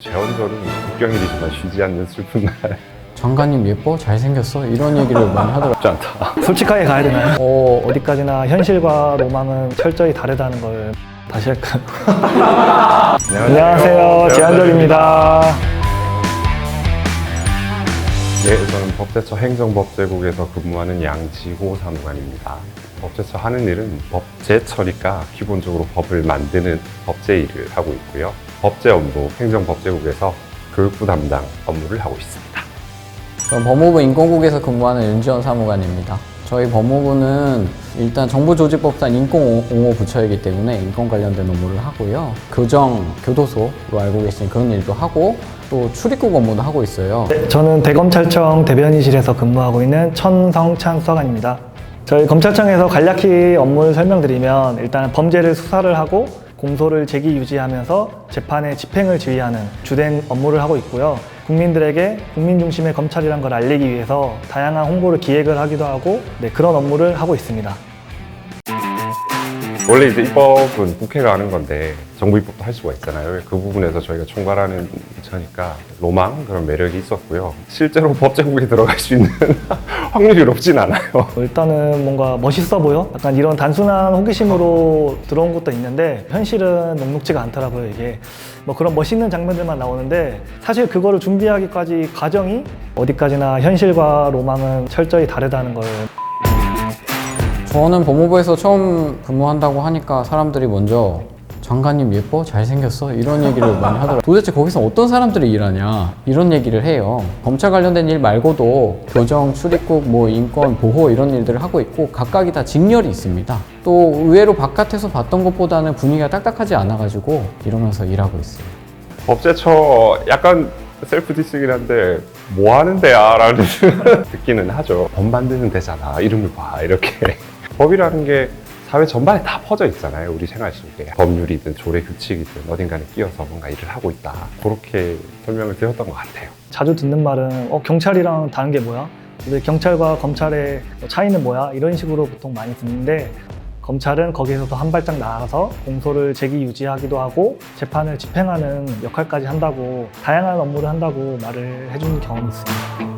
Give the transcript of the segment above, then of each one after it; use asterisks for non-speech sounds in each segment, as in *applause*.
재원절은 국경일이지만 쉬지 않는 슬픈 날 장관님 예뻐? 잘생겼어? 이런 얘기를 많이 하더라고요. 쉽지 않다. *laughs* 솔직하게 가야 되나요? 어, 어디까지나 현실과 로망은 철저히 다르다는 걸 다시 할까요? *laughs* 안녕하세요. 제한절입니다. 네, 저는 법제처 행정법제국에서 근무하는 양지호 사무관입니다. 법제처 하는 일은 법제처니까 기본적으로 법을 만드는 법제 일을 하고 있고요. 법제 업무 행정법제국에서 교육부 담당 업무를 하고 있습니다. 저는 법무부 인권국에서 근무하는 윤지원 사무관입니다. 저희 법무부는 일단 정부조직법상 인권옹호 부처이기 때문에 인권 관련된 업무를 하고요. 교정, 교도소로 알고 계신 그런 일도 하고 또 출입국 업무도 하고 있어요. 네, 저는 대검찰청 대변인실에서 근무하고 있는 천성찬 수사관입니다. 저희 검찰청에서 간략히 업무를 설명드리면 일단 범죄를 수사를 하고 공소를 제기 유지하면서 재판의 집행을 지휘하는 주된 업무를 하고 있고요. 국민들에게 국민 중심의 검찰이란 걸 알리기 위해서 다양한 홍보를 기획을 하기도 하고 네, 그런 업무를 하고 있습니다. 원래 이제 입법은 국회가 하는 건데 정부 입법도 할 수가 있잖아요. 그 부분에서 저희가 총괄하는 부처니까 로망 그런 매력이 있었고요. 실제로 *laughs* 법제국에 들어갈 수 있는 *laughs* 확률이 높진 않아요. 일단은 뭔가 멋있어 보여? 약간 이런 단순한 호기심으로 들어온 것도 있는데 현실은 녹록지가 않더라고요 이게 뭐 그런 멋있는 장면들만 나오는데 사실 그거를 준비하기까지 과정이 어디까지나 현실과 로망은 철저히 다르다는 걸 저는 법무부에서 처음 근무한다고 하니까 사람들이 먼저 장관님 예뻐? 잘생겼어? 이런 얘기를 많이 하더라고요. 도대체 거기서 어떤 사람들이 일하냐? 이런 얘기를 해요. 검찰 관련된 일 말고도 교정, 출입국, 뭐 인권, 보호 이런 일들을 하고 있고 각각이 다 직렬이 있습니다. 또 의외로 바깥에서 봤던 것보다는 분위기가 딱딱하지 않아가지고 이러면서 일하고 있어요. 법제처 약간 셀프 디스긴 한데 뭐 하는 데야? 라는 *laughs* 듣기는 하죠. 법 만드는 데잖아. 이름을 봐. 이렇게. 법이라는 게 사회 전반에 다 퍼져 있잖아요. 우리 생활 속에. 법률이든 조례 규칙이든 어딘가에 끼어서 뭔가 일을 하고 있다. 그렇게 설명을 드렸던 것 같아요. 자주 듣는 말은 어 경찰이랑 다른 게 뭐야? 근데 경찰과 검찰의 차이는 뭐야? 이런 식으로 보통 많이 듣는데 검찰은 거기에서도 한 발짝 나아가서 공소를 제기 유지하기도 하고 재판을 집행하는 역할까지 한다고 다양한 업무를 한다고 말을 해주는 경험이 있습니다.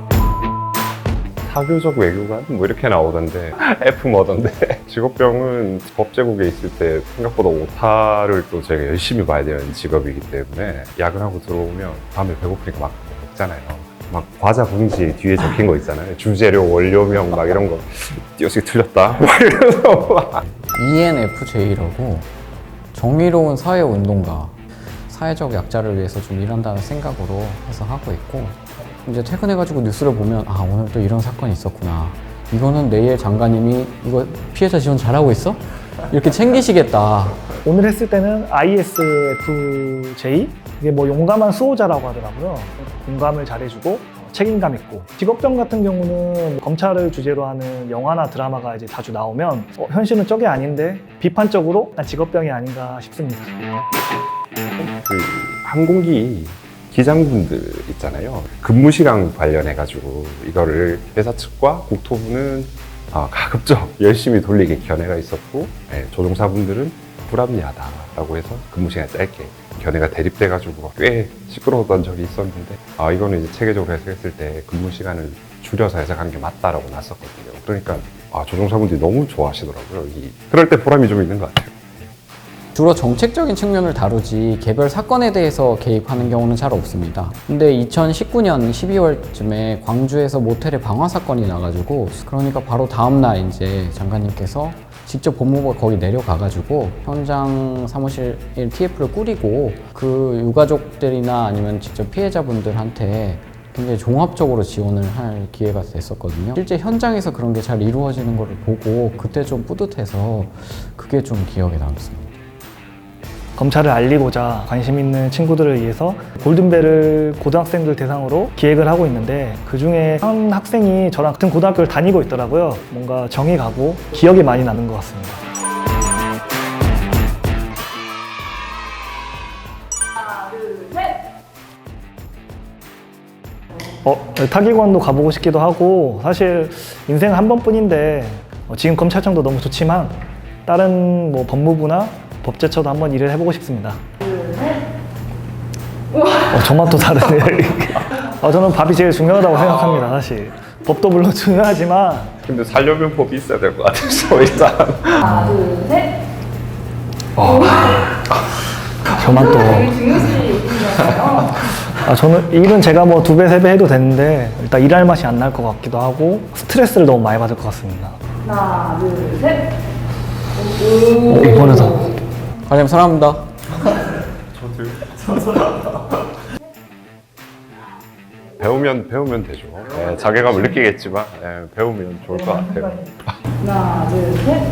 사교적 외교관? 뭐 이렇게 나오던데. *laughs* F 뭐던데. *laughs* 직업병은 법 제국에 있을 때 생각보다 오타를 또 제가 열심히 봐야 되는 직업이기 때문에 야근하고 들어오면 밤에 배고프니까 막 먹잖아요. 막 과자 봉지 뒤에 적힌 거 있잖아요. 주재료 원료명 막 이런 거. 띄어쓰기 틀렸다. *laughs* 막 이러면서 ENFJ라고 정의로운 사회운동가, 사회적 약자를 위해서 좀 일한다는 생각으로 해서 하고 있고 이제 퇴근해가지고 뉴스를 보면 아 오늘 또 이런 사건이 있었구나. 이거는 내일 장관님이 이거 피해자 지원 잘하고 있어? 이렇게 챙기시겠다. 오늘 했을 때는 ISFJ 이게 뭐 용감한 수호자라고 하더라고요. 공감을 잘해주고 책임감 있고 직업병 같은 경우는 검찰을 주제로 하는 영화나 드라마가 이제 자주 나오면 어, 현실은 저게 아닌데 비판적으로 난 직업병이 아닌가 싶습니다. 그 항공기 기장분들 있잖아요. 근무 시간 관련해 가지고 이거를 회사 측과 국토부는 아, 가급적 열심히 돌리게 견해가 있었고 예, 조종사분들은 불합리하다라고 해서 근무 시간 짧게 견해가 대립돼 가지고 꽤 시끄러웠던 적이 있었는데 아 이거는 이제 체계적으로 해석했을 때 근무 시간을 줄여서 해석한 게 맞다라고 났었거든요. 그러니까 아, 조종사분들이 너무 좋아하시더라고요. 이, 그럴 때 보람이 좀 있는 것 같아요. 주로 정책적인 측면을 다루지 개별 사건에 대해서 개입하는 경우는 잘 없습니다. 근데 2019년 12월쯤에 광주에서 모텔의 방화 사건이 나가지고 그러니까 바로 다음 날 이제 장관님께서 직접 법무부가 거기 내려가가지고 현장 사무실 TF를 꾸리고 그 유가족들이나 아니면 직접 피해자분들한테 굉장히 종합적으로 지원을 할 기회가 됐었거든요. 실제 현장에서 그런 게 잘 이루어지는 걸 보고 그때 좀 뿌듯해서 그게 좀 기억에 남습니다. 검찰을 알리고자 관심 있는 친구들을 위해서 골든벨을 고등학생들 대상으로 기획을 하고 있는데 그 중에 한 학생이 저랑 같은 고등학교를 다니고 있더라고요. 뭔가 정이 가고 기억이 많이 나는 것 같습니다. 어, 타기관도 가보고 싶기도 하고 사실 인생 한 번뿐인데 어, 지금 검찰청도 너무 좋지만 다른 뭐 법무부나 법제처도 한번 일을 해보고 싶습니다. 어, 저만 또 다르네. 어, *laughs* 저는 밥이 제일 중요하다고 생각합니다, 사실. 법도 물론 중요하지만 근데 살려면 법이 있어야 될 것 같아서 일단 하나, 둘, 셋. 저만 또. 되게 중요시 여기잖아요. 아, 저는 일은 제가 뭐 두 배, 세 배 해도 되는데 일단 일할 맛이 안 날 것 같기도 하고 스트레스를 너무 많이 받을 것 같습니다. 하나, 둘, 셋. 어, 이번에도 과장님 사랑합니다. 배우면 배우면 되죠. 예, 자괴감을 느끼겠지만 예, 배우면 좋을 것 같아요. 하나, 둘, 셋.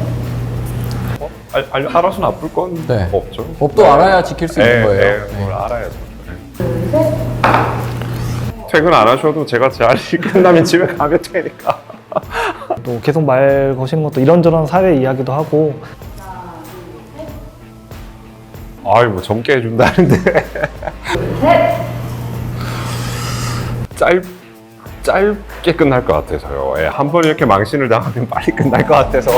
어? 알, 알, 알아서 나쁠 건 네. 없죠. 법도 알아야 지킬 수 있는 예, 거예요. 예, 네. 뭘 알아야죠. 예. 둘, 셋. 퇴근 안 하셔도 제가 제 할이 *laughs* 끝나면 집에 가면 되니까. 또 계속 말 거시는 것도 이런저런 사회 이야기도 하고 아이 뭐 젊게 해준다는데 셋. 짧 짧게 끝날 것 같아서요. 예, 한번 이렇게 망신을 당하면 *laughs* 빨리 끝날 것 같아서.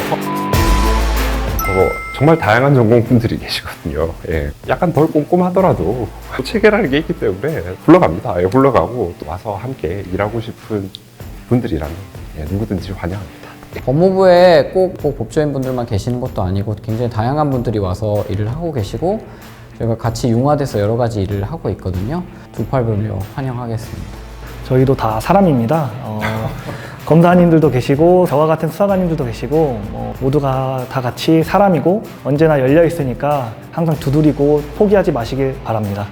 그거 정말 다양한 전공분들이 계시거든요. 예, 약간 덜 꼼꼼하더라도 체계라는 게 있기 때문에 흘러갑니다. 예, 흘러가고 또 와서 함께 일하고 싶은 분들이라면 예, 누구든지 환영합니다. 법무부에 꼭, 꼭 법조인 분들만 계시는 것도 아니고 굉장히 다양한 분들이 와서 일을 하고 계시고 저희가 같이 융화돼서 여러 가지 일을 하고 있거든요. 두 팔 벌려 환영하겠습니다. 저희도 다 사람입니다. 어, *laughs* 검사님들도 계시고 저와 같은 수사관님들도 계시고 뭐 모두가 다 같이 사람이고 언제나 열려 있으니까 항상 두드리고 포기하지 마시길 바랍니다.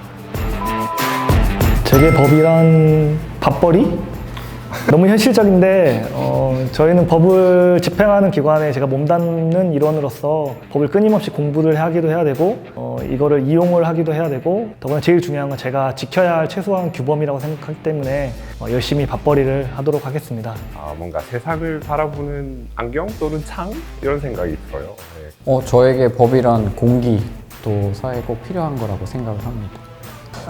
제게 법이란 밥벌이? 너무 현실적인데 어, 저희는 법을 집행하는 기관에 제가 몸담는 일원으로서 법을 끊임없이 공부를 하기도 해야 되고 어, 이거를 이용을 하기도 해야 되고 더구나 제일 중요한 건 제가 지켜야 할 최소한 규범이라고 생각하기 때문에 어, 열심히 밥벌이를 하도록 하겠습니다. 아, 뭔가 세상을 바라보는 안경 또는 창 이런 생각이 들어요. 예. 어, 저에게 법이란 공기 또 사회에 꼭 필요한 거라고 생각을 합니다.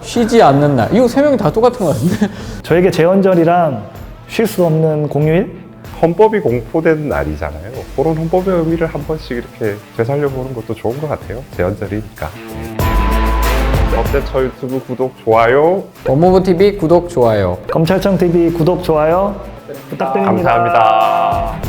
쉬지 않는 날. 이거 세 명이 다 똑같은 거 같은데? 저에게 재헌절이란 쉴 수 없는 공휴일? 헌법이 공포된 날이잖아요. 그런 헌법의 의미를 한 번씩 이렇게 되살려보는 것도 좋은 것 같아요. 제헌절이니까. 법대처 유튜브 구독, 좋아요 법무부 TV 구독, 좋아요. 검찰청 TV 구독, 좋아요 부탁드립니다. 감사합니다.